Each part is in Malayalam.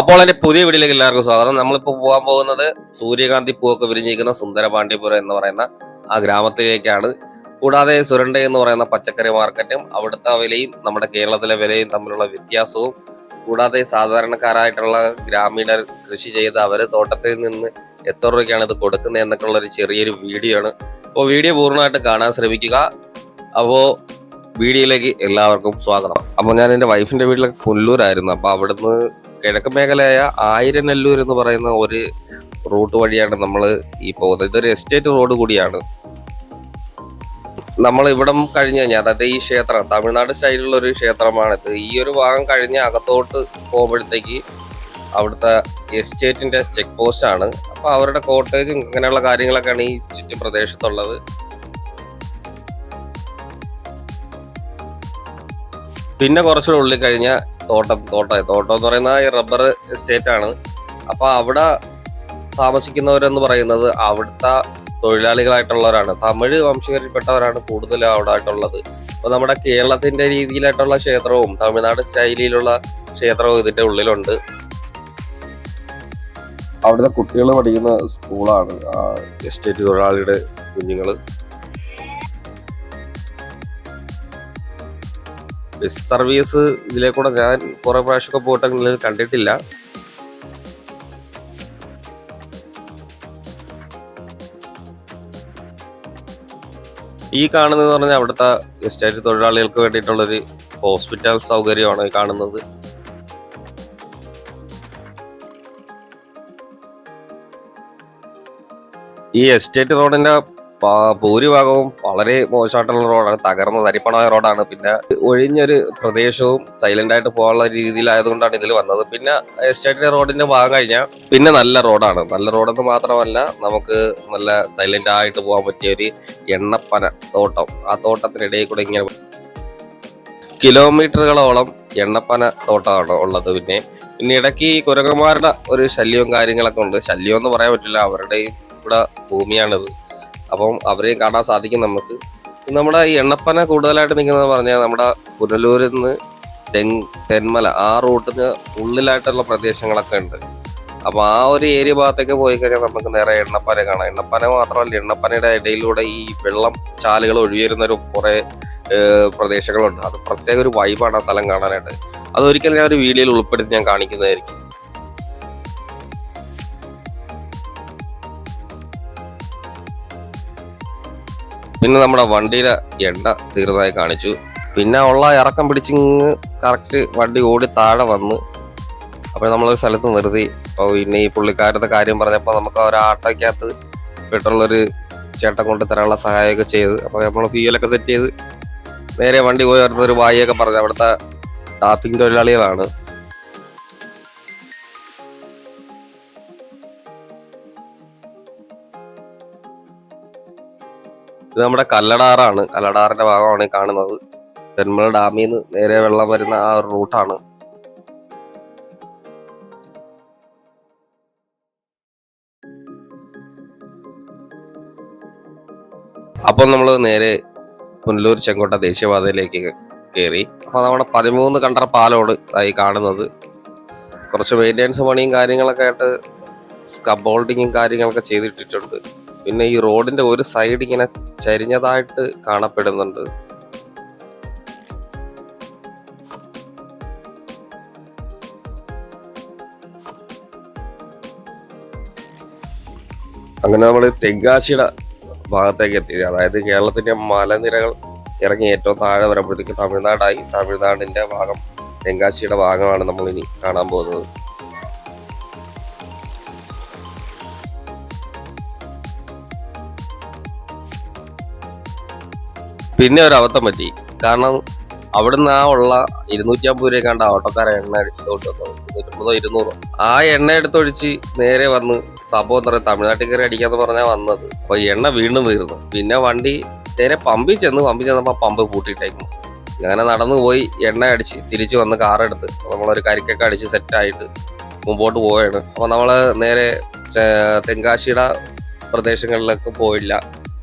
അപ്പോൾ എന്റെ പുതിയ വീഡിയോയിലേക്ക് എല്ലാവർക്കും സ്വാഗതം. നമ്മളിപ്പോൾ പോകാൻ പോകുന്നത് സൂര്യകാന്തി പൂവൊക്കെ വിരിഞ്ഞിരിക്കുന്ന സുന്ദരപാണ്ഡിപുരം എന്ന് പറയുന്ന ആ ഗ്രാമത്തിലേക്കാണ്. കൂടാതെ സുരണ്ട എന്ന് പറയുന്ന പച്ചക്കറി മാർക്കറ്റും അവിടുത്തെ വിലയും നമ്മുടെ കേരളത്തിലെ വിലയും തമ്മിലുള്ള വ്യത്യാസവും കൂടാതെ സാധാരണക്കാരായിട്ടുള്ള ഗ്രാമീണർ കൃഷി ചെയ്ത് അവർ തോട്ടത്തിൽ നിന്ന് എത്ര രൂപയ്ക്കാണ് ഇത് കൊടുക്കുന്നത് എന്നൊക്കെ ഉള്ള ഒരു ചെറിയൊരു വീഡിയോ ആണ് അപ്പോൾ വീഡിയോ പൂർണമായിട്ട് കാണാൻ ശ്രമിക്കുക. അപ്പോൾ വീഡിയോയിലേക്ക് എല്ലാവർക്കും സ്വാഗതം. അപ്പോൾ ഞാൻ എന്റെ വൈഫിന്റെ വീട്ടിലൊക്കെ പുല്ലൂരായിരുന്നു. അപ്പോൾ അവിടുന്ന് കിഴക്ക് മേഖലയായ ആയിരനെല്ലൂർ എന്ന് പറയുന്ന ഒരു റൂട്ട് വഴിയാണ് നമ്മൾ ഈ പോകുന്നത്. ഇതൊരു എസ്റ്റേറ്റ് റോഡ് കൂടിയാണ്. നമ്മൾ ഇവിടം കഴിഞ്ഞ് കഴിഞ്ഞാൽ അതായത് ഈ ക്ഷേത്രം തമിഴ്നാട് സ്റ്റൈലിലുള്ള ഒരു ക്ഷേത്രമാണിത്. ഈ ഒരു ഭാഗം കഴിഞ്ഞ് അകത്തോട്ട് പോകുമ്പോഴത്തേക്ക് അവിടുത്തെ എസ്റ്റേറ്റിന്റെ ചെക്ക് പോസ്റ്റ് ആണ്. അപ്പൊ അവരുടെ കോട്ടേജും അങ്ങനെയുള്ള കാര്യങ്ങളൊക്കെയാണ് ഈ ചുറ്റും പിന്നെ കുറച്ചുകൂടെ ഉള്ളിൽ കഴിഞ്ഞ തോട്ടം തോട്ടം. തോട്ടം എന്ന് പറയുന്ന ഈ റബ്ബർ എസ്റ്റേറ്റ് ആണ്. അപ്പൊ അവിടെ താമസിക്കുന്നവരെന്ന് പറയുന്നത് അവിടുത്തെ തൊഴിലാളികളായിട്ടുള്ളവരാണ്. തമിഴ് വംശീകരിൽപ്പെട്ടവരാണ് കൂടുതലും അവിടെ ആയിട്ടുള്ളത് അപ്പൊ നമ്മുടെ കേരളത്തിന്റെ രീതിയിലായിട്ടുള്ള ക്ഷേത്രവും തമിഴ്നാട് ശൈലിയിലുള്ള ക്ഷേത്രവും ഇതിന്റെ ഉള്ളിലുണ്ട്. അവിടുത്തെ കുട്ടികൾ പഠിക്കുന്ന സ്കൂളാണ് എസ്റ്റേറ്റ് തൊഴിലാളിയുടെ കുഞ്ഞുങ്ങൾ ബസ് സർവീസ് ഇതിലെ കൂടെ ഞാൻ കുറെ പ്രാവശ്യമൊക്കെ പോയിട്ടെങ്കിലും കണ്ടിട്ടില്ല. ഈ കാണുന്നത് പറഞ്ഞാൽ അവിടുത്തെ എസ്റ്റേറ്റ് തൊഴിലാളികൾക്ക് വേണ്ടിയിട്ടുള്ളൊരു ഹോസ്പിറ്റൽ സൗകര്യമാണ് ഈ കാണുന്നത്. ഈ എസ്റ്റേറ്റ് റോഡിന്റെ ഭൂരിഭാഗവും വളരെ മോശമായിട്ടുള്ള റോഡാണ്. തകർന്ന തരിപ്പണമായ റോഡാണ്. പിന്നെ ഒഴിഞ്ഞൊരു പ്രദേശവും സൈലന്റ് ആയിട്ട് പോകാനുള്ള രീതിയിലായതുകൊണ്ടാണ് ഇതിൽ വന്നത്. പിന്നെ എസ്റ്റേറ്റിന്റെ റോഡിന്റെ ഭാഗം കഴിഞ്ഞാൽ പിന്നെ നല്ല റോഡാണ്. നല്ല റോഡെന്ന് മാത്രമല്ല നമുക്ക് നല്ല സൈലന്റ് ആയിട്ട് പോകാൻ പറ്റിയ ഒരു എണ്ണപ്പന തോട്ടം. ആ തോട്ടത്തിനിടയിൽ കൂടെ ഇങ്ങനെ കിലോമീറ്ററുകളോളം എണ്ണപ്പന തോട്ടമാണ് ഉള്ളത് പിന്നെ. പിന്നെ ഇടയ്ക്ക് ഈ കുരങ്ങന്മാരുടെ ഒരു ശല്യവും കാര്യങ്ങളൊക്കെ ഉണ്ട്. ശല്യം എന്ന് പറയാൻ പറ്റില്ല. അവരുടെയും ഇവിടെ ഭൂമിയാണിത്. അപ്പം അവരെയും കാണാൻ സാധിക്കും നമുക്ക്. നമ്മുടെ ഈ എണ്ണപ്പന കൂടുതലായിട്ട് നിൽക്കുന്നത് പറഞ്ഞാൽ നമ്മുടെ പുനലൂരിൽ നിന്ന് തെങ് തെന്മല ആ റൂട്ടിന് ഉള്ളിലായിട്ടുള്ള പ്രദേശങ്ങളൊക്കെ ഉണ്ട്. അപ്പോൾ ആ ഒരു ഏരിയ ഭാഗത്തേക്ക് പോയി കഴിഞ്ഞാൽ നമുക്ക് നേരെ എണ്ണപ്പന കാണാം. എണ്ണപ്പന മാത്രമല്ല എണ്ണപ്പനയുടെ ഇടയിലൂടെ ഈ വെള്ളം ചാലുകൾ ഒരു കുറേ പ്രദേശങ്ങളുണ്ട്. അത് പ്രത്യേക ഒരു വൈബാണ് ആ സ്ഥലം കാണാനായിട്ട്. അതൊരിക്കലും ഞാൻ ഒരു വീഡിയോയിൽ ഉൾപ്പെടുത്തി ഞാൻ കാണിക്കുന്നതായിരിക്കും. പിന്നെ നമ്മുടെ വണ്ടിയിലെ എണ്ണ തീർന്നതായി കാണിച്ചു. പിന്നെ ഉള്ള ഇറക്കം പിടിച്ചിങ്ങ് കറക്റ്റ് വണ്ടി ഓടി താഴെ വന്നു. അപ്പോൾ നമ്മളൊരു സ്ഥലത്ത് നിർത്തി. അപ്പോൾ പിന്നെ ഈ പുള്ളിക്കാരത്തെ കാര്യം പറഞ്ഞപ്പോൾ നമുക്ക് ഒരു ആട്ടോയ്ക്കകത്ത് പെട്രോളൊരു ചേട്ടൻ കൊണ്ട് തരാനുള്ള സഹായമൊക്കെ ചെയ്ത്. അപ്പോൾ നമ്മൾ ഫ്യൂലൊക്കെ സെറ്റ് ചെയ്ത് നേരെ വണ്ടി പോയി വരുന്ന ഒരു വായിയൊക്കെ പറഞ്ഞു അവിടുത്തെ ടാപ്പിംഗ് തൊഴിലാളികളാണ്. ഇത് നമ്മുടെ കല്ലടാറാണ്. കല്ലടാറിന്റെ ഭാഗമാണ് കാണുന്നത്. തെന്മല ഡാമിൽ നിന്ന് നേരെ വെള്ളം വരുന്ന ആ റൂട്ടാണ്. അപ്പോൾ നമ്മൾ നേരെ പുനലൂർ ചെങ്കോട്ട ദേശീയപാതയിലേക്ക് കയറി അപ്പോൾ നമ്മുടെ പതിമൂന്ന് കണ്ടറ പാലോട് ആയി കാണുന്നത്. കുറച്ച് മെയിന്റെനൻസ് പണിയും കാര്യങ്ങളൊക്കെ ആയിട്ട് സ്കബ് ഹോൾഡിങ്ങും കാര്യങ്ങളൊക്കെ ചെയ്തിട്ടിട്ടുണ്ട്. പിന്നെ ഈ റോഡിന്റെ ഒരു സൈഡ് ഇങ്ങനെ ചരിഞ്ഞതായിട്ട് കാണപ്പെടുന്നുണ്ട്. അങ്ങനെ നമ്മൾ തെങ്കാശിയുടെ ഭാഗത്തേക്ക് എത്തി. അതായത് കേരളത്തിന്റെ മലനിരകൾ ഇറങ്ങി ഏറ്റവും താഴെ വരുമ്പോഴത്തേക്ക് തമിഴ്നാടായി. തമിഴ്നാടിന്റെ ഭാഗം തെങ്കാശിയുടെ ഭാഗമാണ് നമ്മൾ ഇനി കാണാൻ പോകുന്നത്. പിന്നെ ഒരു അബദ്ധം പറ്റി. കാരണം അവിടുന്ന് ആ ഉള്ള ഇരുന്നൂറ്റി അമ്പത് രൂപ കണ്ട ഓട്ടോക്കാരെ എണ്ണ എടുത്തോട്ട് വന്നത് ഇരുന്നൂറോ. ആ എണ്ണ എടുത്തൊഴിച്ച് നേരെ വന്ന് സംഭവം പറയുക തമിഴ്നാട്ടിൽ കയറി അടിക്കാന്ന് പറഞ്ഞാൽ വന്നത്. അപ്പൊ എണ്ണ വീണ്ടും തീർന്നു പിന്നെ വണ്ടി നേരെ പമ്പിൽ ചെന്ന് പമ്പിൽ ചെന്നപ്പോൾ പമ്പ് പൂട്ടിയിട്ടേക്കും അങ്ങനെ നടന്നു പോയി എണ്ണ അടിച്ച് തിരിച്ചു വന്ന് കാറെടുത്ത് നമ്മളൊരു കരിക്കൊക്കെ അടിച്ച് സെറ്റായിട്ട് മുമ്പോട്ട് പോവുകയാണ് അപ്പോൾ നമ്മൾ നേരെ തെങ്കാശിയുടെ പ്രദേശങ്ങളിലേക്ക് പോയില്ല.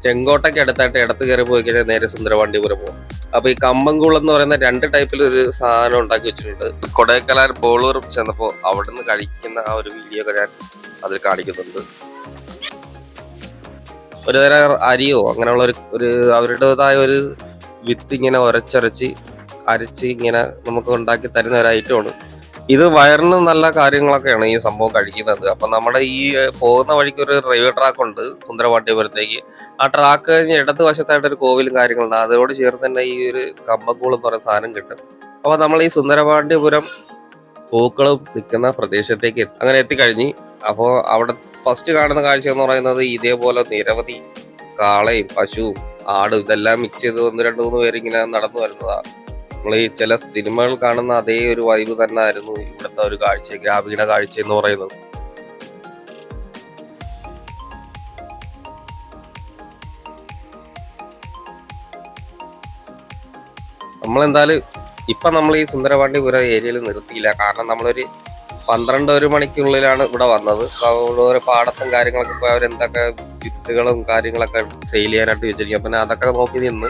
ചെങ്കോട്ടയ്ക്ക് അടുത്തായിട്ട് ഇടത്ത് കയറി പോയി കഴിഞ്ഞാൽ നേരെ സുന്ദരവണ്ടിപുരം പോകും. അപ്പൊ ഈ കമ്പംകുളം എന്ന് പറയുന്ന രണ്ട് ടൈപ്പിൽ ഒരു സാധനം ഉണ്ടാക്കി വെച്ചിട്ടുണ്ട്. കൊടൈക്കനാൽ പോളൂർ ചെന്നപ്പോ നിന്ന് കഴിക്കുന്ന ആ ഒരു വീഡിയോ ഒക്കെ ഞാൻ അതിൽ കാണിക്കുന്നുണ്ട്. ഒരു തരം അരിയോ അങ്ങനെയുള്ള ഒരു ഒരു അവരുടേതായ ഒരു വിത്ത് ഇങ്ങനെ ഉരച്ചരച്ച് അരച്ച് ഇങ്ങനെ നമുക്ക് ഉണ്ടാക്കി തരുന്ന ഒരു ഐറ്റമാണ് ഇത് വയറിന് നല്ല കാര്യങ്ങളൊക്കെയാണ് ഈ സംഭവം കഴിക്കുന്നത്. അപ്പൊ നമ്മുടെ ഈ പോകുന്ന വഴിക്ക് ഒരു റെയിൽവേ ട്രാക്ക് ഉണ്ട് സുന്ദരപാട്ടിപുരത്തേക്ക് ആ ട്രാക്ക് കഴിഞ്ഞ് ഇടത് വശത്തായിട്ട് ഒരു കോവിലും കാര്യങ്ങളുണ്ട്. അതോട് ചേർന്ന് തന്നെ ഈ ഒരു കമ്പക്കൂൾ എന്ന് പറയുന്ന സാധനം കിട്ടും. അപ്പൊ നമ്മൾ ഈ സുന്ദരപാണ്ഡ്യപുരം പൂക്കളും നിൽക്കുന്ന പ്രദേശത്തേക്ക് അങ്ങനെ എത്തിക്കഴിഞ്ഞ് അപ്പോൾ അവിടെ ഫസ്റ്റ് കാണുന്ന കാഴ്ച എന്ന് പറയുന്നത് ഇതേപോലെ നിരവധി കാളയും പശുവും ആടും ഇതെല്ലാം മിക്സ് ചെയ്ത് ഒന്ന് രണ്ട് മൂന്ന് പേര് ഇങ്ങനെ നടന്നു വരുന്നതാണ് നമ്മൾ ഈ ചില സിനിമകൾ കാണുന്ന അതേ ഒരു വൈബ് തന്നെ ആയിരുന്നു ഇവിടുത്തെ ഒരു കാഴ്ച ഗ്രാമീണ കാഴ്ച എന്ന് പറയുന്നത്. നമ്മളെന്തായാലും ഇപ്പൊ നമ്മൾ ഈ സുന്ദരപാണ്ഡിപുരം ഏരിയയിൽ നിർത്തിയില്ല. കാരണം നമ്മളൊരു പന്ത്രണ്ട് ഒരു മണിക്കുള്ളിലാണ് ഇവിടെ വന്നത്. അപ്പൊ ഓരോ പാടത്തും കാര്യങ്ങളൊക്കെ പോയി അവരെന്തൊക്കെ വിത്തുകളും കാര്യങ്ങളൊക്കെ സെയിൽ ചെയ്യാനായിട്ട് വെച്ചിരിക്കും. പിന്നെ അതൊക്കെ നോക്കി നിന്ന്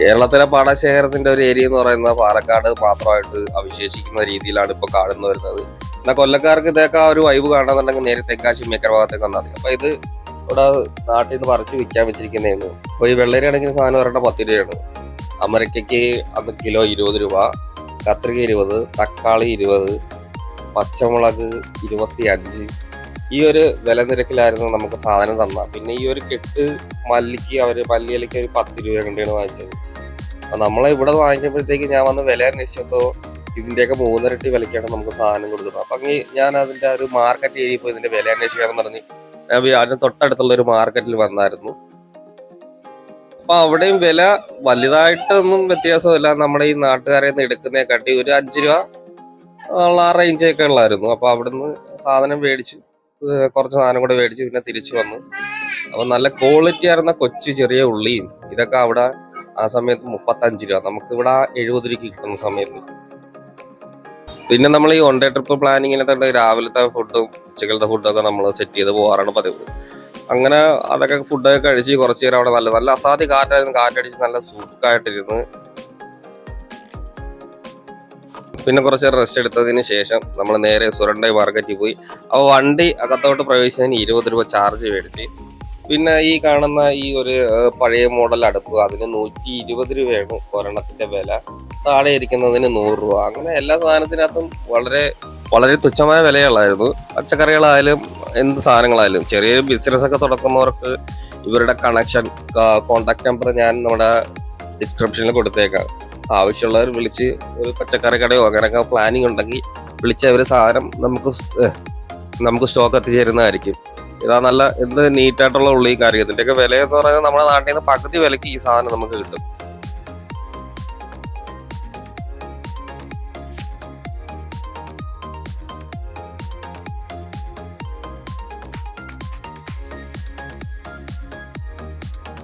കേരളത്തിലെ പാടശേഖരത്തിന്റെ ഒരു ഏരിയ എന്ന് പറയുന്നത് പാലക്കാട് മാത്രമായിട്ട് അവശേഷിക്കുന്ന രീതിയിലാണ് ഇപ്പൊ കാണുന്നു വരുന്നത്. എന്നാൽ കൊല്ലക്കാർക്ക് ഇതൊക്കെ ആ ഒരു വൈബ് കാണണമെന്നുണ്ടെങ്കിൽ നേരെ തെക്കാശി മേക്കർ ഭാഗത്തേക്ക് വന്നാൽ മതി. അപ്പൊ ഇത് ഇവിടെ നാട്ടിൽ നിന്ന് പറിച്ച് വിൽക്കാൻ വെച്ചിരിക്കുന്നതാണ്. അപ്പൊ ഈ വെള്ളരി അടങ്ങിയ സാധനം ഒരെണ്ണം പത്ത് രൂപയാണ്. അമരക്കയ്ക്ക് അന്ന് കിലോ ഇരുപത് രൂപ കത്രിക ഇരുപത് തക്കാളി ഇരുപത് പച്ചമുളക് ഇരുപത്തി അഞ്ച് ഈ ഒരു വില നിരക്കിലായിരുന്നു നമുക്ക് സാധനം തന്ന പിന്നെ ഈ ഒരു കെട്ട് മല്ലിക്ക് അവർ മല്ലിയിലേക്ക് ഒരു പത്ത് രൂപ കണ്ടിയാണ് വാങ്ങിച്ചത്. നമ്മളെ ഇവിടെ വാങ്ങിക്കുമ്പോഴത്തേക്ക് ഞാൻ വന്ന് വില അന്വേഷിച്ചപ്പോ ഇതിന്റെയൊക്കെ മൂന്നരട്ടി വിലയ്ക്കാണ് നമുക്ക് സാധനം കൊടുക്കുന്നത്. അപ്പൊ അങ്ങ് ഞാൻ അതിന്റെ ഒരു മാർക്കറ്റ് ഏരിയ പോയി ഇതിന്റെ വില അന്വേഷിക്കാന്ന് പറഞ്ഞ് ഞാൻ അതിന് തൊട്ടടുത്തുള്ള ഒരു മാർക്കറ്റിൽ വന്നായിരുന്നു. അപ്പൊ അവിടെയും വില വലുതായിട്ടൊന്നും വ്യത്യാസമില്ല. നമ്മുടെ ഈ നാട്ടുകാരെ നിന്ന് എടുക്കുന്നതിനെക്കാട്ടി ഒരു അഞ്ച് രൂപ ഉള്ള ആ റേഞ്ചൊക്കെ ഉള്ളായിരുന്നു. അപ്പൊ അവിടുന്ന് സാധനം മേടിച്ചു കുറച്ച് സാധനം കൂടെ മേടിച്ച് പിന്നെ തിരിച്ചു വന്നു. അപ്പൊ നല്ല ക്വാളിറ്റി ആയിരുന്ന കൊച്ചു ചെറിയ ഉള്ളിയും ഇതൊക്കെ അവിടെ ആ സമയത്ത് മുപ്പത്തഞ്ച് രൂപ. നമുക്ക് ഇവിടെ എഴുപത് രൂപയ്ക്ക് കിട്ടുന്ന സമയത്ത്. പിന്നെ നമ്മൾ ഈ വൺ ഡേ ട്രിപ്പ് പ്ലാനിങ്ങിനെ തന്നെ രാവിലത്തെ ഫുഡും ഉച്ചക്കലത്തെ ഫുഡും ഒക്കെ നമ്മൾ സെറ്റ് ചെയ്ത് പോകാറാണ് പതിവ്. അങ്ങനെ അതൊക്കെ ഫുഡൊക്കെ കഴിച്ച് കുറച്ച് നേരം അവിടെ നല്ല നല്ല അസാധ്യ കാറ്റായിരുന്നു. കാറ്റടിച്ച് നല്ല സുഖമായിട്ടിരുന്ന് പിന്നെ കുറച്ച് റെസ്റ്റ് എടുത്തതിന് ശേഷം നമ്മൾ നേരെ സുരണ്ടായി മാർക്കറ്റിൽ പോയി. അപ്പോൾ വണ്ടി അകത്തോട്ട് പ്രവേശിച്ചതിന് ഇരുപത് രൂപ ചാർജ് മേടിച്ച്. പിന്നെ ഈ കാണുന്ന ഈ ഒരു പഴയ മോഡൽ അടുപ്പ് അതിന് നൂറ്റി ഇരുപത് രൂപയാണ് ഒരെണ്ണത്തിന്റെ വില. താഴെ ഇരിക്കുന്നതിന് നൂറ് രൂപ. അങ്ങനെ എല്ലാ സാധനത്തിനകത്തും വളരെ വളരെ തുച്ഛമായ വിലയുള്ളായിരുന്നു പച്ചക്കറികളായാലും എന്ത് സാധനങ്ങളായാലും ചെറിയ ബിസിനസ് ഒക്കെ തുടക്കുന്നവർക്ക് ഇവരുടെ കണക്ഷൻ കോണ്ടാക്ട് നമ്പർ ഞാൻ നമ്മുടെ ഡിസ്ക്രിപ്ഷനിൽ കൊടുത്തേക്കാം. ആവശ്യമുള്ളവർ വിളിച്ച് ഒരു പച്ചക്കറി കടയോ അങ്ങനെയൊക്കെ പ്ലാനിങ് ഉണ്ടെങ്കിൽ വിളിച്ച് അവർ സാധനം നമുക്ക് നമുക്ക് സ്റ്റോക്ക് എത്തിച്ചേരുന്നതായിരിക്കും. ഇതാ നല്ല എന്ത് നീറ്റായിട്ടുള്ള ഉള്ളി കറി. ഇതിന്റെയൊക്കെ വില എന്ന് പറയുന്നത് നമ്മുടെ നാട്ടിൽ നിന്ന് പകുതി വിലക്ക് ഈ സാധനം നമുക്ക് കിട്ടും.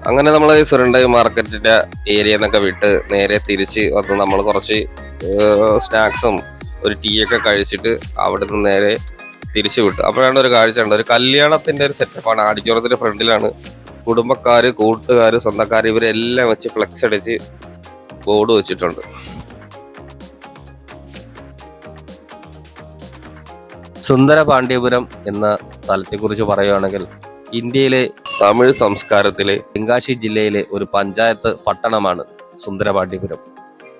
അങ്ങനെ നമ്മൾ സുരണ്ട മാർക്കറ്റിന്റെ ഏരിയ എന്നൊക്കെ വിട്ട് നേരെ തിരിച്ച് വന്ന് നമ്മൾ കുറച്ച് സ്നാക്സും ഒരു ടീ ഒക്കെ കഴിച്ചിട്ട് അവിടുന്ന് നേരെ തിരിച്ചു വിട്ടു. അപ്പോഴാണ് ഒരു കാഴ്ച ഉണ്ട് ഒരു കല്യാണത്തിന്റെ ഒരു സെറ്റപ്പാണ് ആഡിറ്റോറിയത്തിന്റെ ഫ്രണ്ടിലാണ് കുടുംബക്കാര് കൂട്ടുകാര് സ്വന്തക്കാർ ഇവരെല്ലാം വെച്ച് ഫ്ലെക്സ് അടിച്ച് ബോർഡ് വെച്ചിട്ടുണ്ട്. സുന്ദര പാണ്ഡ്യപുരം എന്ന സ്ഥലത്തെക്കുറിച്ച് പറയുകയാണെങ്കിൽ ഇന്ത്യയിലെ തമിഴ് സംസ്കാരത്തിലെ തെങ്കാശി ജില്ലയിലെ ഒരു പഞ്ചായത്ത് പട്ടണമാണ് സുന്ദരപാണ്ഡ്യപുരം.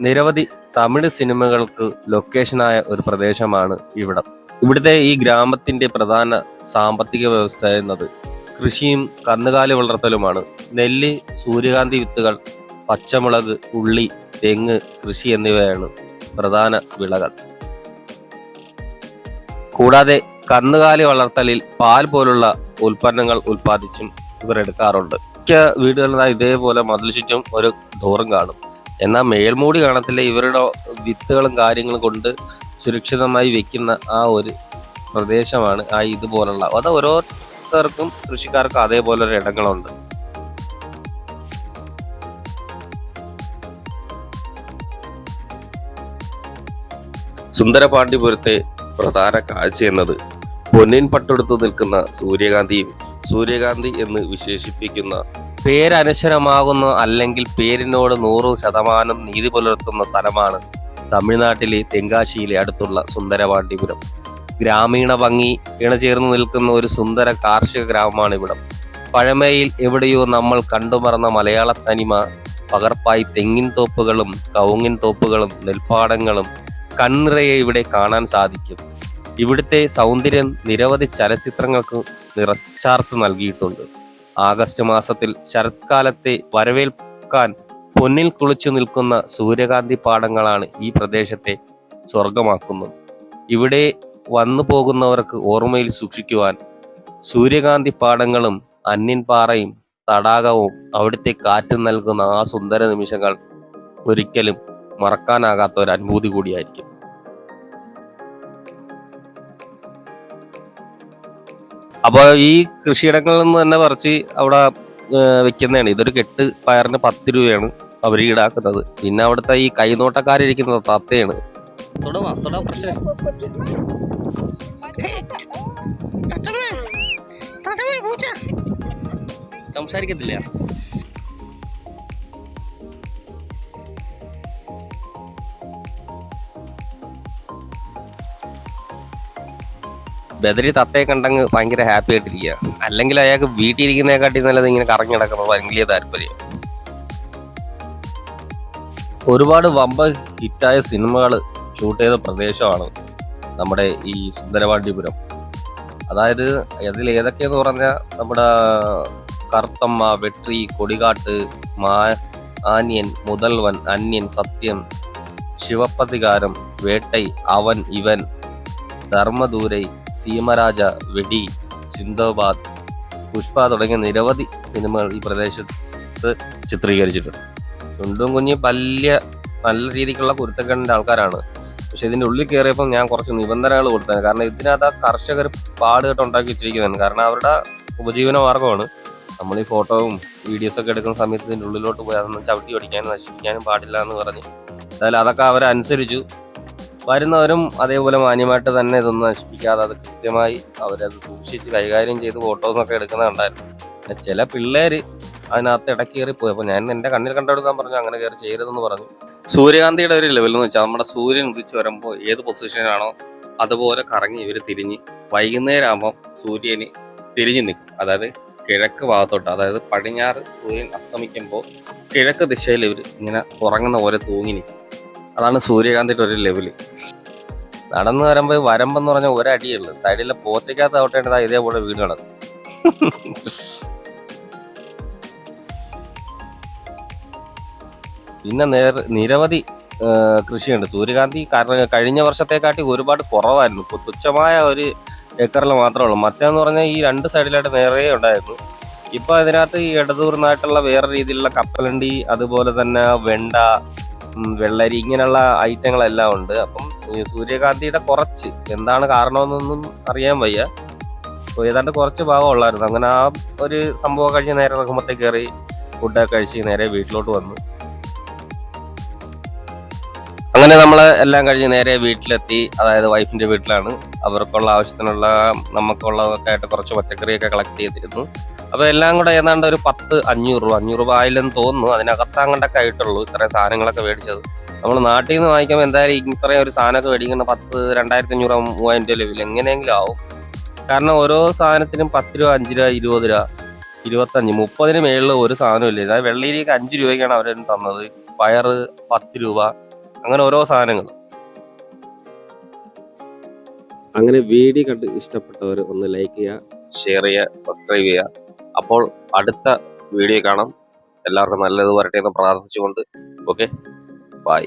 നിരവധി തമിഴ് സിനിമകൾക്ക് ലൊക്കേഷനായ ഒരു പ്രദേശമാണ് ഇവിടം. ഇവിടുത്തെ ഈ ഗ്രാമത്തിന്റെ പ്രധാന സാമ്പത്തിക വ്യവസ്ഥ എന്നത് കൃഷിയും കന്നുകാലി വളർത്തലുമാണ്. നെല്ല് സൂര്യകാന്തി വിത്തുകൾ പച്ചമുളക് ഉള്ളി തെങ്ങ് കൃഷി എന്നിവയാണ് പ്രധാന വിളകൾ. കൂടാതെ കന്നുകാലി വളർത്തലിൽ പാൽ പോലുള്ള ഉൽപ്പന്നങ്ങൾ ഉൽപ്പാദിച്ചും ഇവർ എടുക്കാറുണ്ട്. മിക്ക വീടുകളിൽ ഇതേപോലെ മതിൽ ചുറ്റും ഒരു ഡോറും കാണും. എന്നാൽ മേൽമൂടി കാണത്തില്ല ഇവരുടെ വിത്തുകളും കാര്യങ്ങളും കൊണ്ട് സുരക്ഷിതമായി വെക്കുന്ന ആ ഒരു പ്രദേശമാണ് ആ ഇതുപോലുള്ള. അത് ഓരോരുത്തർക്കും കൃഷിക്കാർക്കും അതേപോലെ ഇടങ്ങളുണ്ട്. സുന്ദരപാണ്ഡിപുരത്തെ പ്രധാന കാഴ്ച എന്നത് പൊന്നിൻ പട്ടെടുത്ത് നിൽക്കുന്ന സൂര്യകാന്തിയും സൂര്യകാന്തി എന്ന് വിശേഷിപ്പിക്കുന്ന പേരനശ്വരമാകുന്ന അല്ലെങ്കിൽ പേരിനോട് നൂറ് ശതമാനം നീതി പുലർത്തുന്ന സ്ഥലമാണ് തമിഴ്നാട്ടിലെ തെങ്കാശിയിലെ അടുത്തുള്ള സുന്ദരവാണ്ടിപുരം. ഗ്രാമീണ ഭംഗി ഇണചേർന്ന് നിൽക്കുന്ന ഒരു സുന്ദര കാർഷിക ഗ്രാമമാണ് ഇവിടം പഴമയിൽ എവിടെയോ നമ്മൾ കണ്ടുമറന്ന മലയാള തനിമ പകർപ്പായി തെങ്ങിൻ തോപ്പുകളും കവുങ്ങിൻ തോപ്പുകളും നെൽപ്പാടങ്ങളും കണ്ണിറയെ ഇവിടെ കാണാൻ സാധിക്കും. ഇവിടുത്തെ സൗന്ദര്യം നിരവധി ചലച്ചിത്രങ്ങൾക്ക് നിറച്ചാർത്ത് നൽകിയിട്ടുണ്ട്. ആഗസ്റ്റ് മാസത്തിൽ ശരത്കാലത്തെ വരവേൽക്കാൻ പൊന്നിൽ കുളിച്ചു നിൽക്കുന്ന സൂര്യകാന്തി പാടങ്ങളാണ് ഈ പ്രദേശത്തെ സ്വർഗമാക്കുന്നത് ഇവിടെ വന്നു പോകുന്നവർക്ക് ഓർമ്മയിൽ സൂക്ഷിക്കുവാൻ സൂര്യകാന്തി പാടങ്ങളും അന്യൻ പാറയും തടാകവും അവിടുത്തെ കാറ്റ് നൽകുന്ന ആ സുന്ദര നിമിഷങ്ങൾ ഒരിക്കലും മറക്കാനാകാത്ത ഒരു അനുഭൂതി കൂടിയായിരിക്കും. അപ്പോൾ ഈ കൃഷിയിടങ്ങളിൽ നിന്ന് തന്നെ പറിച്ച് അവിടെ വെക്കുന്നതാണ്. ഇതൊരു കെട്ട് പയറിന് പത്ത് രൂപയാണ്. അവർ ഈടാക്കുന്നത്. പിന്നെ അവിടുത്തെ ഈ കൈനോട്ടക്കാരിരിക്കുന്നത് തത്തയാണ്. തുടവാ പ്രശ്നം. സംസാരിക്കത്തില്ല. ബദരി തത്തയെ കണ്ടങ്ങ് ഭയങ്കര ഹാപ്പി ആയിട്ടിരിക്കുക അല്ലെങ്കിൽ അയാൾക്ക് വീട്ടിൽ ഇരിക്കുന്നതിനെക്കാട്ടി നല്ലത് ഇങ്ങനെ കറങ്ങി നടക്കുന്നത് ഭയങ്കര താല്പര്യം. ഒരുപാട് വമ്പ ഹിറ്റായ സിനിമകൾ ഷൂട്ട് ചെയ്ത പ്രദേശമാണ് നമ്മുടെ ഈ സുന്ദരവാണ്ടിപുരം അതായത് അതിൽ ഏതൊക്കെയെന്ന് പറഞ്ഞാൽ നമ്മുടെ കറുത്തമ്മ വെട്രി കൊടികാട്ട് മാ ആന്യൻ മുതൽവൻ അന്യൻ സത്യം ശിവപ്പതികാരം വേട്ടൈ അവൻ ഇവൻ ധർമ്മദൂരൈ സീമരാജ വെടി സിന്ധോബാദ് പുഷ്പ തുടങ്ങിയ നിരവധി സിനിമകൾ ഈ പ്രദേശത്ത് ചിത്രീകരിച്ചിട്ടുണ്ട്. ചുണ്ടും കുഞ്ഞ് വലിയ നല്ല രീതിക്കുള്ള കുരുത്തക്കേടിന്റെ ആൾക്കാരാണ്. പക്ഷെ ഇതിന്റെ ഉള്ളിൽ കയറിയപ്പോൾ ഞാൻ കുറച്ച് നിബന്ധനകൾ കൊടുത്തതാണ്. കാരണം ഇതിനകത്ത് ആ കർഷകർ പാടുകെട്ട് ഉണ്ടാക്കി വെച്ചിരിക്കുന്നതാണ്. കാരണം അവരുടെ ഉപജീവന മാർഗമാണ് നമ്മൾ ഈ ഫോട്ടോവും വീഡിയോസ് ഒക്കെ എടുക്കുന്ന സമയത്ത് ഇതിന്റെ ഉള്ളിലോട്ട് പോയി അതൊന്നും ചവിട്ടി ഓടിക്കാനും നശിപ്പിക്കാനും പാടില്ല എന്ന് പറഞ്ഞ്. എന്തായാലും അതൊക്കെ അവരനുസരിച്ചു വരുന്നവരും അതേപോലെ മാന്യമായിട്ട് തന്നെ ഇതൊന്നും നശിപ്പിക്കാതെ അത് കൃത്യമായി അവരത് സൂക്ഷിച്ച് കൈകാര്യം ചെയ്ത് ഫോട്ടോസൊക്കെ പിന്നെ ചില പിള്ളേര് അതിനകത്ത് ഇടയ്ക്ക് കയറി പോയി. അപ്പൊ ഞാൻ എന്റെ കണ്ണിൽ കണ്ടെടുക്കാൻ പറഞ്ഞു അങ്ങനെ കയറി ചെയ്യരുതെന്ന് പറഞ്ഞു. സൂര്യകാന്തിയുടെ ഒരു ലെവൽ എന്ന് വെച്ചാൽ നമ്മുടെ സൂര്യൻ ഉദിച്ച് വരുമ്പോൾ ഏത് പൊസിഷനിലാണോ അതുപോലെ കറങ്ങി ഇവർ തിരിഞ്ഞ് വൈകുന്നേരം ആകുമ്പോൾ സൂര്യന് തിരിഞ്ഞു നിൽക്കും. അതായത് കിഴക്ക് ഭാഗത്തോട്ട് അതായത് പടിഞ്ഞാറ് സൂര്യൻ അസ്തമിക്കുമ്പോൾ കിഴക്ക് ദിശയിൽ ഇവർ ഇങ്ങനെ ഉറങ്ങുന്ന പോലെ തൂങ്ങി നിൽക്കും. അതാണ് സൂര്യകാന്തിയുടെ ഒരു ലെവൽ നടന്നു വരുമ്പോൾ വരമ്പെന്ന് പറഞ്ഞാൽ ഒരടിയുള്ളൂ സൈഡിലെ പോച്ചയ്ക്കകത്ത് ഔട്ടേണ്ടതാ ഇതേപോലെ വീട് കിടക്കും. പിന്നെ നേർ നിരവധി കൃഷിയുണ്ട്. സൂര്യകാന്തി കാരണം കഴിഞ്ഞ വർഷത്തെക്കാട്ടി ഒരുപാട് കുറവായിരുന്നു. തുച്ഛമായ ഒരു ഏക്കറിൽ മാത്രമേ ഉള്ളൂ. മറ്റേന്ന് പറഞ്ഞാൽ ഈ രണ്ട് സൈഡിലായിട്ട് നിറയെ ഉണ്ടായിരുന്നു. ഇപ്പോൾ അതിനകത്ത് ഈ ഇടതൂർന്നായിട്ടുള്ള വേറെ രീതിയിലുള്ള കപ്പലണ്ടി അതുപോലെ തന്നെ വെണ്ട വെള്ളരി ഇങ്ങനെയുള്ള ഐറ്റങ്ങളെല്ലാം ഉണ്ട്. അപ്പം ഈ സൂര്യകാന്തിയുടെ കുറച്ച് എന്താണ് കാരണമെന്നൊന്നും അറിയാൻ വയ്യ. അപ്പോൾ ഏതാണ്ട് കുറച്ച് ഭാഗം ഉള്ളായിരുന്നു. അങ്ങനെ ആ ഒരു സംഭവം കഴിഞ്ഞ് നേരെ ഇറങ്ങുമ്പോഴത്തേക്ക് കയറി ഫുഡൊക്കെ കഴിച്ച് നേരെ വീട്ടിലോട്ട് വന്നു. അങ്ങനെ നമ്മൾ എല്ലാം കഴിഞ്ഞ് നേരെ വീട്ടിലെത്തി. അതായത് വൈഫിന്റെ വീട്ടിലാണ്. അവർക്കുള്ള ആവശ്യത്തിനുള്ള നമുക്കുള്ളതൊക്കെ ആയിട്ട് കുറച്ച് പച്ചക്കറിയൊക്കെ കളക്ട് ചെയ്തിരുന്നു. അപ്പോൾ എല്ലാം കൂടെ ഏതാണ്ട് ഒരു പത്ത് അഞ്ഞൂറ് രൂപ അഞ്ഞൂറ് രൂപ ആയില്ലെന്ന് തോന്നുന്നു. അതിനകത്താങ്ങണ്ടൊക്കെ ആയിട്ടുള്ളൂ ഇത്രയും സാധനങ്ങളൊക്കെ മേടിച്ചത്. നമ്മൾ നാട്ടിൽ നിന്ന് വാങ്ങിക്കുമ്പോൾ എന്തായാലും ഇത്രയും ഒരു സാധനമൊക്കെ മേടിക്കുന്ന പത്ത് രണ്ടായിരത്തി അഞ്ഞൂറ് മൂവായിരം രൂപ ലെവൽ എങ്ങനെയെങ്കിലും ആവും. കാരണം ഓരോ സാധനത്തിനും പത്ത് രൂപ അഞ്ച് രൂപ ഇരുപത് രൂപ ഇരുപത്തഞ്ച് മുപ്പതിന് മേളിൽ ഒരു സാധനമില്ല അതായത് വെള്ളരിക്ക് അഞ്ച് രൂപയ്ക്കാണ് അവരും തന്നത്. പയറ് പത്ത് രൂപ അങ്ങനെ ഓരോ സാധനങ്ങൾ. അങ്ങനെ വീഡിയോ കണ്ട് ഇഷ്ടപ്പെട്ടവർ ഒന്ന് ലൈക്ക് ചെയ്യുക ഷെയർ ചെയ്യുക സബ്സ്ക്രൈബ് ചെയ്യുക അപ്പോൾ അടുത്ത വീഡിയോ കാണാം. എല്ലാവർക്കും നല്ലത് വരട്ടെ എന്ന് പ്രാർത്ഥിച്ചുകൊണ്ട്. Okay bye